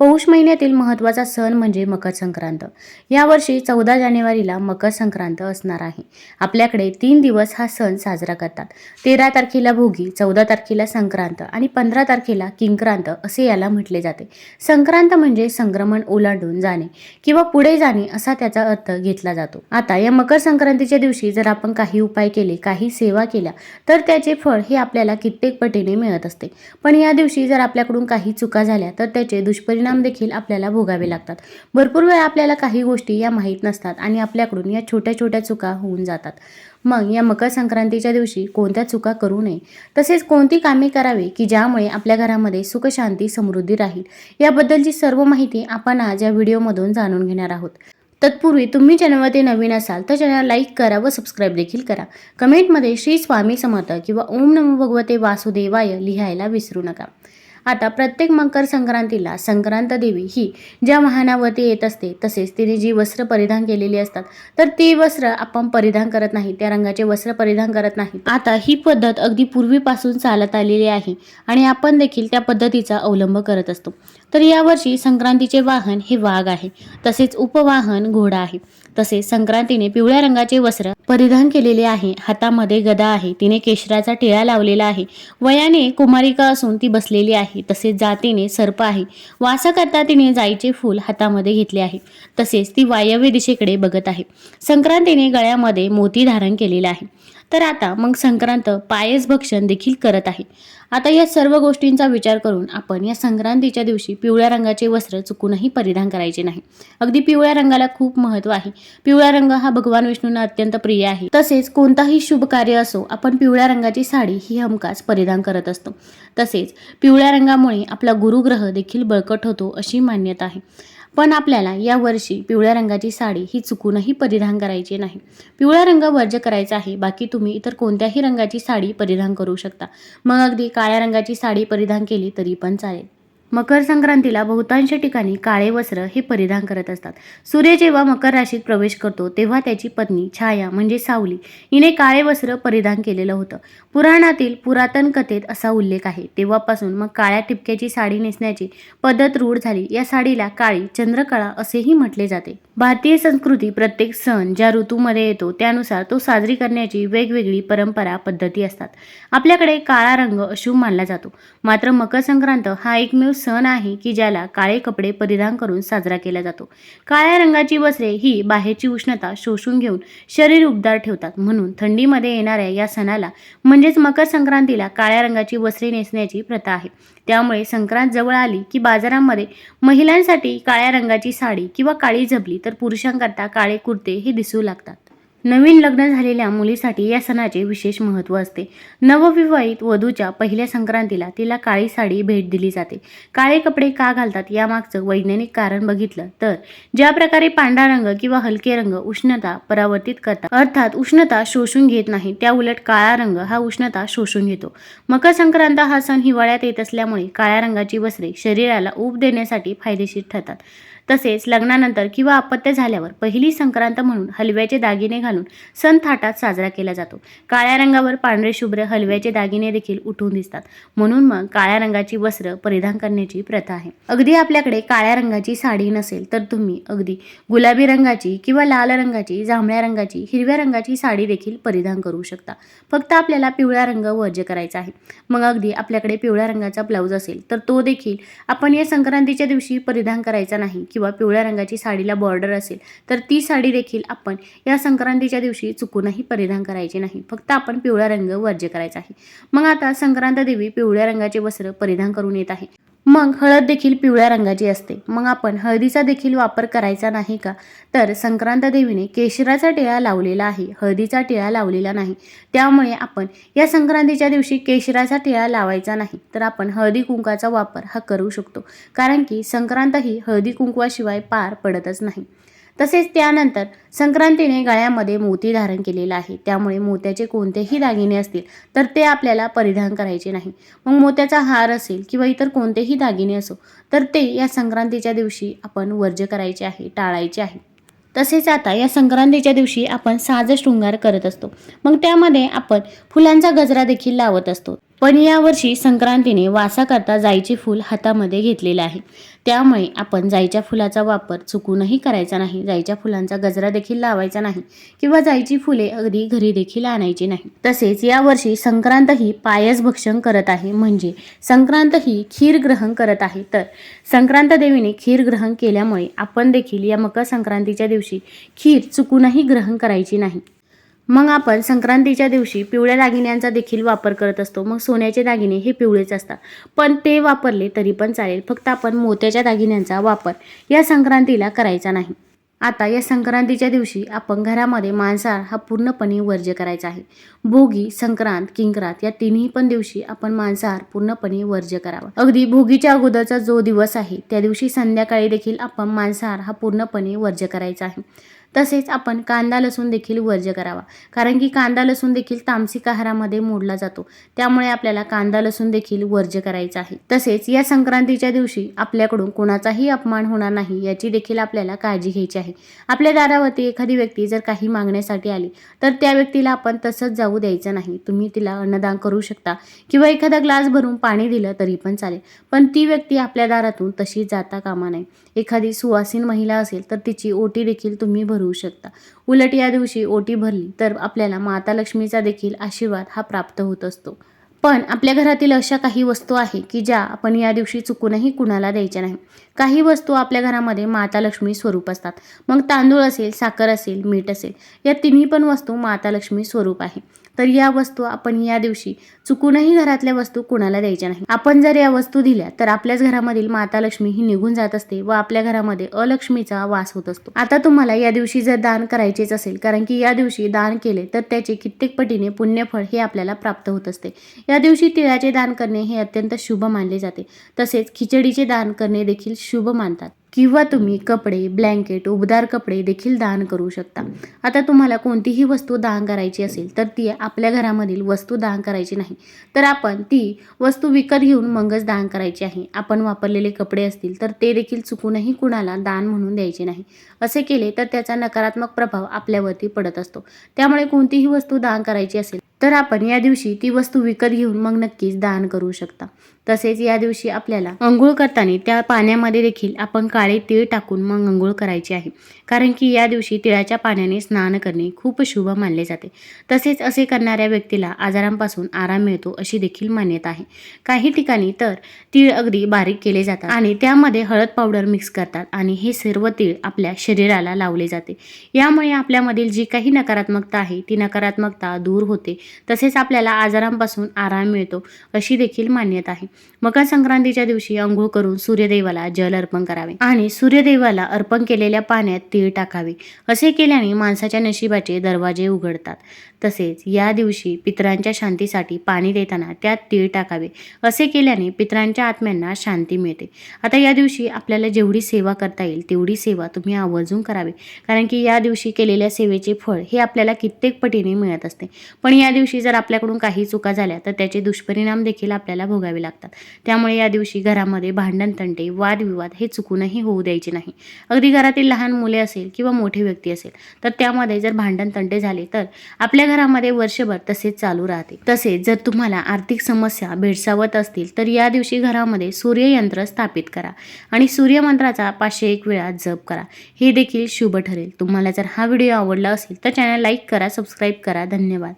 पौष महिन्यातील महत्त्वाचा सण म्हणजे मकर संक्रांत. यावर्षी चौदा जानेवारीला मकर संक्रांत असणार आहे. आपल्याकडे तीन दिवस हा सण साजरा करतात. तेरा तारखेला भोगी चौदा तारखेला संक्रांत आणि पंधरा तारखेला किंक्रांत असे याला म्हटले जाते. संक्रांत म्हणजे संक्रमण ओलांडून जाणे किंवा पुढे जाणे असा त्याचा अर्थ घेतला जातो. आता या मकर संक्रांतीच्या दिवशी जर आपण काही उपाय केले काही सेवा केल्या तर त्याचे फळ हे आपल्याला कित्येक पटीने मिळत असते. पण या दिवशी जर आपल्याकडून काही चुका झाल्या तर त्याचे दुष्परिणाम देखील आपल्याला भोगावे लागतात. भरपूर वेळा आपल्याला काही गोष्टी या माहीत नसतात आणि आपल्याकडून या छोट्या छोट्या चुका होऊन जातात. मग या मकर संक्रांतीच्या दिवशी कोणत्या चुका करू नये? तसेच कोणती कामे करावी की ज्यामुळे आपल्या घरामध्ये सुखशांती समृद्धी राहील? याबद्दलची सर्व माहिती आपण आज या व्हिडिओमधून जाणून घेणार आहोत. तत्पूर्वी तुम्ही चॅनलवरती नवीन असाल तर चॅनल लाईक करा व सबस्क्राईब देखील करा. कमेंटमध्ये श्री स्वामी समर्थ किंवा ओम नमो भगवते वासुदेवाय लिहायला विसरू नका. आता प्रत्येक मकर संक्रांतीला संक्रांत देवी ही ज्या वाहनावरती येत असते तसेच तिने जी वस्त्र परिधान केलेली असतात तर ती वस्त्र आपण परिधान करत नाही त्या रंगाचे वस्त्र परिधान करत नाही. आता ही पद्धत अगदी पूर्वीपासून चालत आलेली आहे आणि आपण देखील त्या पद्धतीचा अवलंब करत असतो. तर यावर्षी संक्रांतीचे वाहन हे वाघ आहे तसेच उपवाहन घोडा आहे. तसेच संक्रांतीने पिवळ्या रंगाचे वस्त्र परिधान केलेले आहे. हातामध्ये गदा आहे. तिने केशराचा टिळा लावलेला आहे. वयाने कुमारिका असून ती बसलेली आहे. तसेच जातीने सर्प आहे. वासाकरता तिने जाईचे फूल हातामध्ये घेतले आहे. तसेच ती वायव्य दिशेकडे बघत आहे. संक्रांतीने गळ्यामध्ये मोती धारण केलेला आहे. तर आता मग संक्रांत पायस भक्षण देखील करत आहे. आता या सर्व गोष्टींचा विचार करून आपण या संक्रांतीच्या दिवशी पिवळ्या रंगाचे वस्त्र चुकूनही परिधान करायचे नाही. अगदी पिवळ्या रंगाला खूप महत्त्व आहे. पिवळा रंग हा भगवान विष्णूंना अत्यंत प्रिय आहे. तसेच कोणताही शुभ कार्य असो आपण पिवळ्या रंगाची साडी ही हमखास परिधान करत असतो. तसेच पिवळ्या रंगामुळे आपला गुरुग्रह देखील बळकट होतो अशी मान्यता आहे. पण आपल्याला या वर्षी पिवळ्या रंगाची साडी ही चुकूनही परिधान करायची नाही. पिवळा रंग वर्ज करायचा आहे बाकी तुम्ही इतर कोणत्याही रंगाची साडी परिधान करू शकता. मग अगदी काळ्या रंगाची साडी परिधान केली तरी पण चालेल. मकर संक्रांतीला बहुतांश ठिकाणी काळे वस्त्र हे परिधान करत असतात. सूर्य जेव्हा मकर राशीत प्रवेश करतो तेव्हा त्याची पत्नी छाया म्हणजे सावली हिने काळे वस्त्र परिधान केलेलं होतं. पुराणातील पुरातन कथेत असा उल्लेख आहे. तेव्हापासून मग काळ्या टिपक्याची साडी नेसण्याची पद्धत रूढ झाली. या साडीला काळी चंद्रकळा असेही म्हटले जाते. भारतीय संस्कृती प्रत्येक सण ज्या ऋतूमध्ये येतो त्यानुसार तो साजरी करण्याची वेगवेगळी परंपरा पद्धती असतात. आपल्याकडे काळा रंग अशुभ मानला जातो. मात्र मकर संक्रांत हा एकमेव सण आहे की ज्याला काळे कपडे परिधान करून साजरा केला जातो. काळ्या रंगाची वस्त्रे ही बाहेरची उष्णता शोषून घेऊन शरीर उबदार ठेवतात. म्हणून थंडीमध्ये येणाऱ्या या सणाला म्हणजेच मकर संक्रांतीला काळ्या रंगाची वस्त्रे नेसण्याची प्रथा आहे. त्यामुळे संक्रांत जवळ आली की बाजारामध्ये महिलांसाठी काळ्या रंगाची साडी किंवा काळी झबली तर पुरुषांकरता काळे कुर्ते हे दिसू लागतात. नवीन लग्न झालेल्या मुलीसाठी या सणाचे विशेष महत्त्व असते. नवविवाहित वधूच्या पहिल्या संक्रांतीला तिला काळी साडी भेट दिली जाते. काळे कपडे का घालतात यामागचं वैज्ञानिक कारण बघितलं तर ज्या प्रकारे पांढरा रंग किंवा हलके रंग उष्णता परावर्तित करतात अर्थात उष्णता शोषून घेत नाही त्या उलट काळा रंग हा उष्णता शोषून घेतो. मकर संक्रांत हा सण हिवाळ्यात येत असल्यामुळे काळ्या रंगाची वस्त्रे शरीराला ऊब देण्यासाठी फायदेशीर ठरतात. तसेच लग्नानंतर किंवा अपत्य झाल्यावर पहिली संक्रांत म्हणून हलव्याचे दागिने घालून सण थाटात साजरा केला जातो. काळ्या रंगावर पांढरे शुभ्र हलव्याचे दागिने देखील उठून दिसतात. म्हणून मग काळ्या रंगाची वस्त्र परिधान करण्याची प्रथा आहे. अगदी आपल्याकडे काळ्या रंगाची साडी नसेल तर तुम्ही अगदी गुलाबी रंगाची किंवा लाल रंगाची जांभळ्या रंगाची हिरव्या रंगाची साडी देखील परिधान करू शकता. फक्त आपल्याला पिवळा रंग वर्ज्य करायचा आहे. मग अगदी आपल्याकडे पिवळ्या रंगाचा ब्लाऊज असेल तर तो देखील आपण या संक्रांतीच्या दिवशी परिधान करायचा नाही किंवा पिवळ्या रंगाची साडीला बॉर्डर असेल तर ती साडी देखील आपण या संक्रांतीच्या दिवशी चुकूनही परिधान करायची नाही. फक्त आपण पिवळा रंग वर्ज्य करायचा आहे. मग आता संक्रांत देवी पिवळ्या रंगाचे वस्त्र परिधान करून येत आहे. मग हळद देखील पिवळ्या रंगाची असते. मग आपण हळदीचा देखील वापर करायचा नाही का? तर संक्रांत देवीने केशराचा टिळा लावलेला आहे. हळदीचा टिळा लावलेला नाही. त्यामुळे आपण या संक्रांतीच्या दिवशी केशराचा टिळा लावायचा नाही. तर आपण हळदी कुंकाचा वापर हा करू शकतो. कारण की संक्रांत ही हळदी कुंकवाशिवाय पार पडतच नाही. तसेच त्यानंतर संक्रांतीने गळ्यामध्ये मोती धारण केलेला आहे. त्यामुळे मोत्याचे कोणतेही दागिने असतील तर ते आपल्याला परिधान करायचे नाही. मग मोत्याचा हार असेल किंवा इतर कोणतेही दागिने असो तर ते या संक्रांतीच्या दिवशी आपण वर्ज्य करायचे आहे टाळायचे आहे. तसेच आता या संक्रांतीच्या दिवशी आपण साज शृंगार करत असतो. मग त्यामध्ये आपण फुलांचा गजरा देखील लावत असतो. पण यावर्षी संक्रांतीने वासाकरता जाईचे फूल हातामध्ये घेतलेले आहे. त्यामुळे आपण जाईच्या फुलाचा वापर चुकूनही करायचा नाही जाईच्या फुलांचा गजरा देखील लावायचा नाही किंवा जाईची फुले अगदी घरी देखील आणायची नाही. तसेच यावर्षी संक्रांत ही पायस भक्षण करत आहे. म्हणजे संक्रांत ही खीर ग्रहण करत आहे. तर संक्रांत देवीने खीर ग्रहण केल्यामुळे आपण देखील या मकर संक्रांतीच्या दिवशी खीर चुकूनही ग्रहण करायची नाही. मग आपण संक्रांतीच्या दिवशी पिवळ्या दागिन्यांचा देखील वापर करत असतो. मग सोन्याचे दागिने हे पिवळेच असतात. पण ते वापरले तरी पण चालेल. फक्त आपण मोत्याच्या दागिन्यांचा वापर या संक्रांतीला करायचा नाही. आता या संक्रांतीच्या दिवशी आपण घरामध्ये मांसाहार हा पूर्णपणे वर्ज्य करायचा आहे. भोगी संक्रांत किंक्रांत या तिन्ही पण दिवशी आपण मांसाहार पूर्णपणे वर्ज्य करावा. अगदी भोगीच्या अगोदरचा जो दिवस आहे त्या दिवशी संध्याकाळी देखील आपण मांसाहार हा पूर्णपणे वर्ज्य करायचा आहे. तसेच आपण कांदा लसूण देखील वर्ज्य करावा. कारण की कांदा लसूण देखील तामसिक आहारामध्ये मोडला जातो. त्यामुळे आपल्याला कांदा लसूण देखील वर्ज्य करायचा आहे. तसेच या संक्रांतीच्या दिवशी आपल्याकडून कोणाचाही अपमान होणार नाही याची देखील आपल्याला काळजी घ्यायची आहे. आपल्या दारावरती एखादी व्यक्ती जर काही मागण्यासाठी आली तर त्या व्यक्तीला आपण तसंच जाऊ द्यायचं नाही. तुम्ही तिला अन्नदान करू शकता किंवा एखादा ग्लास भरून पाणी दिलं तरी पण चालेल. पण ती व्यक्ती आपल्या दारातून तशी जाता कामा नये. एखादी सुवासीन महिला असेल तर तिची ओटी देखील तुम्ही भरवू शकता. उलट या दिवशी ओटी भरली तर आपल्याला माता लक्ष्मीचा देखील आशीर्वाद हा प्राप्त होत असतो. पण आपल्या घरातील अशा काही वस्तू आहे की ज्या आपण या दिवशी चुकूनही कुणाला द्यायच्या नाही. काही वस्तू आपल्या घरामध्ये माता लक्ष्मी स्वरूप असतात. मग तांदूळ असेल साखर असेल मीठ असेल या तिन्ही पण वस्तू माता लक्ष्मी स्वरूप आहे. तर या वस्तू आपण या दिवशी चुकूनही घरातल्या वस्तू कुणाला द्यायच्या नाही. आपण जर या वस्तू दिल्या तर आपल्याच घरामधील माता लक्ष्मी ही निघून जात असते व आपल्या घरामध्ये अलक्ष्मीचा वास होत असतो. आता तुम्हाला या दिवशी जर दान करायचेच असेल कारण की या दिवशी दान केले तर त्याचे कित्येक पटीने पुण्यफळ हे आपल्याला प्राप्त होत असते. या दिवशी तिळाचे दान करणे हे अत्यंत शुभ मानले जाते. तसेच खिचडीचे दान करणे देखील शुभ मानतात. किंवा तुम्ही कपडे ब्लँकेट उबदार कपडे देखील दान करू शकता. आता तुम्हाला कोणतीही वस्तू दान करायची असेल तर ती आपल्या घरामधील वस्तू दान करायची नाही. तर आपण ती वस्तू विकत घेऊन मगच दान करायची आहे. आपण वापरलेले कपडे असतील तर ते देखील चुकूनही कुणाला दान म्हणून द्यायचे नाही. असे केले तर त्याचा नकारात्मक प्रभाव आपल्यावरती पडत असतो. त्यामुळे कोणतीही वस्तू दान करायची असेल तर आपण या दिवशी ती वस्तू विकत घेऊन मग नक्कीच दान करू शकता. तसेच या दिवशी आपल्याला अंघोळ करताना त्या पाण्यामध्ये देखील आपण काळे तीळ टाकून मग अंघोळ करायची आहे. कारण की या दिवशी तिळाच्या पाण्याने स्नान करणे खूप शुभ मानले जाते. तसेच असे करणाऱ्या व्यक्तीला आजारांपासून आराम मिळतो अशी देखील मान्यता आहे. काही ठिकाणी तर तीळ अगदी बारीक केले जातात आणि त्यामध्ये हळद पावडर मिक्स करतात आणि हे सर्व तीळ आपल्या शरीराला लावले जाते. यामुळे आपल्यामधील जी काही नकारात्मकता आहे ती नकारात्मकता दूर होते. तसेच आपल्याला आजारांपासून आराम मिळतो अशी देखील मान्यता आहे. मकर संक्रांतीच्या दिवशी अंघोळ करून सूर्यदेवाला जल अर्पण करावे आणि सूर्यदेवाला अर्पण केलेल्या पाण्यात तीळ टाकावे. असे केल्याने माणसाच्या नशिबाचे दरवाजे उघडतात. तसेच या दिवशी पितरांच्या शांतीसाठी पाणी देताना त्यात तीळ टाकावे. असे केल्याने पितरांच्या आत्म्यांना शांती मिळते. आता या दिवशी आपल्याला जेवढी सेवा करता येईल तेवढी सेवा तुम्ही आवर्जून करावी. कारण की या दिवशी केलेल्या सेवेचे फळ हे आपल्याला कित्येक पटीने मिळत असते. पण या दिवशी जर आपल्याकडून काही चुका झाल्या तर त्याचे दुष्परिणाम देखील आपल्याला भोगावे लागतात. लागतात. त्यामुळे या दिवशी घरामध्ये भांडण तंटे वादविवाद हे चुकूनही होऊ द्यायचे नाही. अगदी घरातील लहान मुले असेल किंवा मोठे व्यक्ती असेल तर त्यामध्ये जर भांडण तंटे झाले तर आपल्या घरामध्ये वर्षभर तसेच चालू राहते. तसेच जर तुम्हाला आर्थिक समस्या भेडसावत असतील तर या दिवशी घरामध्ये सूर्ययंत्र स्थापित करा आणि सूर्यमंत्राचा पाचशे एक वेळा जप करा. हे देखील शुभ ठरेल. तुम्हाला जर हा व्हिडिओ आवडला असेल तर चॅनल लाईक करा सबस्क्राईब करा. धन्यवाद.